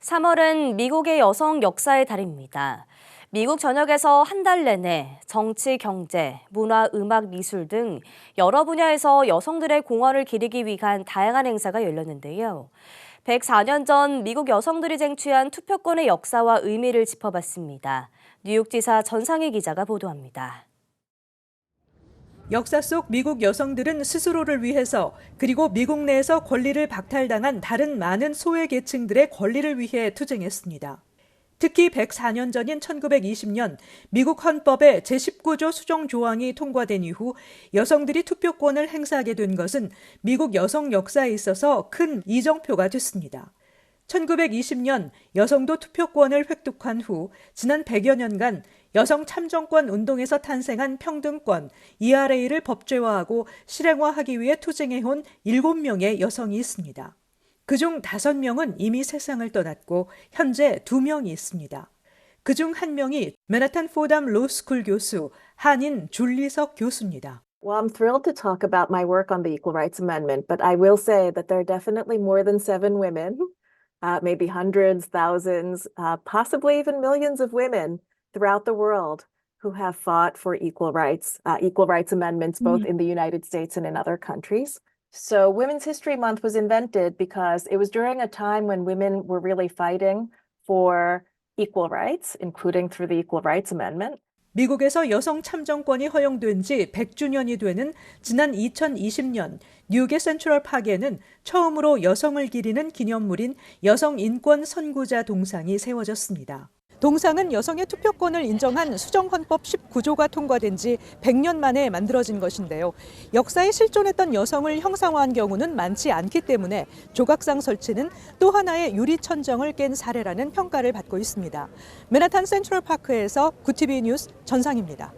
3월은 미국의 여성 역사의 달입니다. 미국 전역에서 한 달 내내 정치, 경제, 문화, 음악, 미술 등 여러 분야에서 여성들의 공헌을 기리기 위한 다양한 행사가 열렸는데요. 104년 전 미국 여성들이 쟁취한 투표권의 역사와 의미를 짚어봤습니다. 뉴욕지사 전상희 기자가 보도합니다. 역사 속 미국 여성들은 스스로를 위해서 그리고 미국 내에서 권리를 박탈당한 다른 많은 소외 계층들의 권리를 위해 투쟁했습니다. 특히 104년 전인 1920년 미국 헌법의 제19조 수정 조항이 통과된 이후 여성들이 투표권을 행사하게 된 것은 미국 여성 역사에 있어서 큰 이정표가 됐습니다. 1920년 여성도 투표권을 획득한 후 지난 100여 년간 여성 참정권 운동에서 탄생한 평등권 ERA를 법제화하고 실행화하기 위해 투쟁해온 7명의 여성이 있습니다. 그중 5명은 이미 세상을 떠났고 현재 2명이 있습니다. 그중 한 명이 맨하탄 포담 로스쿨 교수 한인 줄리석 교수입니다. Well, I'm thrilled to talk about my work on the Equal Rights Amendment, but I will say that there are definitely more than seven women, uh, maybe hundreds, thousands, uh, possibly even millions of women throughout the world who have fought for equal rights, uh, equal rights amendments, both in the United States and in other countries. So, Women's History Month was invented because it was during a time when women were really fighting for equal rights, including through the Equal Rights Amendment. 미국에서 여성 참정권이 허용된 지 100주년이 되는 지난 2020년 뉴욕의 센트럴 파크에는 처음으로 여성을 기리는 기념물인 여성 인권 선구자 동상이 세워졌습니다. 동상은 여성의 투표권을 인정한 수정헌법 19조가 통과된 지 100년 만에 만들어진 것인데요. 역사에 실존했던 여성을 형상화한 경우는 많지 않기 때문에 조각상 설치는 또 하나의 유리천정을 깬 사례라는 평가를 받고 있습니다. 맨하탄 센트럴 파크에서 구티비 뉴스 전상입니다.